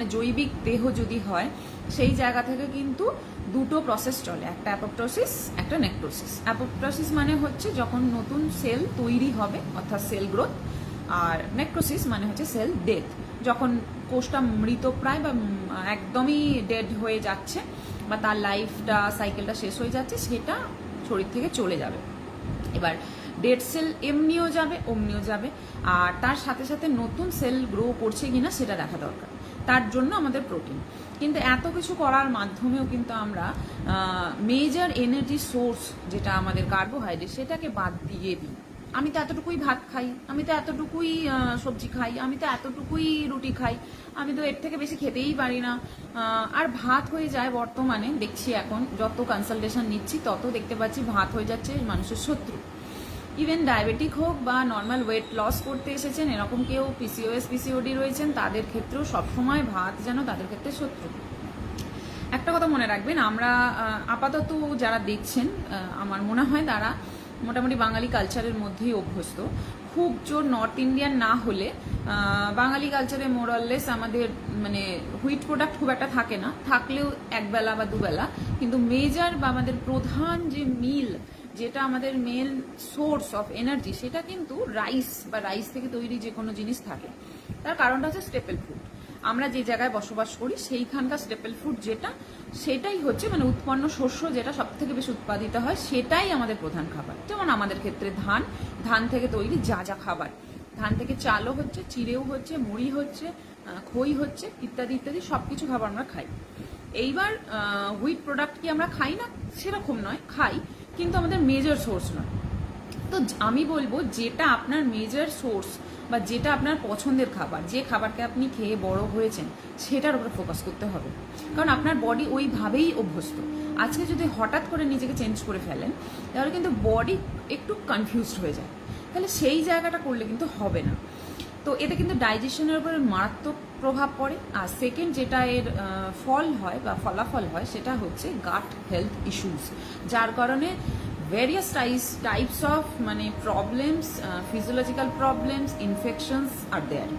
মানে জৈবিক দেহ যদি হয়, সেই জায়গা থেকে কিন্তু দুটো প্রসেস চলে, একটা অ্যাপোপ্টোসিস একটা নেক্রোসিস অ্যাপোপ্টোসিস মানে হচ্ছে যখন নতুন সেল তৈরি হবে, অর্থাৎ সেল গ্রোথ আর নেক্রোসিস মানে হচ্ছে সেল ডেথ যখন কোষটা মৃতপ্রায় বা একদমই ডেড হয়ে যাচ্ছে বা তার লাইফটা সাইকেলটা শেষ হয়ে যাচ্ছে, সেটা শরীর থেকে চলে যাবে। এবার ডেড সেল এমনিও যাবে, অমনিও যাবে। আর তার সাথে সাথে নতুন সেল গ্রো করছে কিনা সেটা দেখা দরকার। তার জন্য আমাদের প্রোটিন কিন্তু এত কিছু করার মাধ্যমেও কিন্তু আমরা মেজর এনার্জি সোর্স যেটা আমাদের কার্বোহাইড্রেট সেটাকে বাদ দিয়ে দিই। আমি তো এতটুকুই ভাত খাই, আমি তো এতটুকুই সবজি খাই, আমি তো এতটুকুই রুটি খাই, আমি তো এর থেকে বেশি খেতেই পারি না। আর ভাত হয়ে যায় বর্তমানে, দেখছি এখন, যত কনসালটেশন নিচ্ছি, তত দেখতে পাচ্ছি ভাত হয়ে যাচ্ছে মানুষের শত্রু। ইভেন ডায়াবেটিক হোক বা নর্মাল ওয়েট লস করতে এসেছেন, এরকম কেউ পিসিওএস পিসিওডি রয়েছেন, তাদের ক্ষেত্রেও সবসময় ভাত যেন তাদের ক্ষেত্রে শত্রু। একটা কথা মনে রাখবেন, আমরা আপাতত যারা দেখছেন আমার মনে হয় তারা মোটামুটি বাঙালি কালচারের মধ্যেই অভ্যস্ত। খুব জোর নর্থ ইন্ডিয়ান না হলে বাঙালি কালচারে মোরাললেস আমাদের মানে হুইট প্রোডাক্ট খুব একটা থাকে না। থাকলেও একবেলা বা দুবেলা। কিন্তু মেজার বা আমাদের প্রধান যে মিল যেটা আমাদের মেন সোর্স অফ এনার্জি সেটা কিন্তু রাইস বা রাইস থেকে তৈরি যে কোনো জিনিস থাকে। তার কারণটা হচ্ছে স্টেপল ফুড আমরা যে জায়গায় বসবাস করি, সেইখানকার স্টেপল ফুড যেটা, সেটাই হচ্ছে মানে উৎপন্ন শস্য যেটা সব থেকে বেশি উৎপাদিত হয়, সেটাই আমাদের প্রধান খাবার। যেমন আমাদের ক্ষেত্রে ধান ধান থেকে তৈরি যা যা খাবার। ধান থেকে চালও হচ্ছে, চিড়েও হচ্ছে, মুড়ি হচ্ছে খই হচ্ছে, ইত্যাদি ইত্যাদি সব কিছু খাবার আমরা খাই। এইবার হুইট প্রোডাক্ট কি আমরা খাই না? সেরকম নয়, খাই। কিন্তু আমাদের মেজর সোর্স নয়। তো আমি বলব যেটা আপনার মেজর সোর্স বা যেটা আপনার পছন্দের খাবার, যে খাবারকে আপনি খেয়ে বড় হয়েছেন, সেটার উপর ফোকাস করতে হবে। কারণ আপনার বডি ওইভাবেই অভ্যস্ত। আজকে যদি হঠাৎ করে নিজেকে চেঞ্জ করে ফেলেন, তাহলে কিন্তু বডি একটু কনফিউজড হয়ে যায়। তাহলে সেই জায়গাটা করলে কিন্তু হবে না। তো এতে কিন্তু ডাইজেশনের উপরে মারাত্মক প্রভাব পড়ে। আর সেকেন্ড যেটা এর ফল হয় বা ফলাফল হয়, সেটা হচ্ছে গাট হেলথ ইস্যুস যার কারণে ভেরিয়াস টাইপস টাইপস অফ মানে প্রবলেমস ফিজিওলজিক্যাল প্রবলেমস ইনফেকশনস আর দেয়ার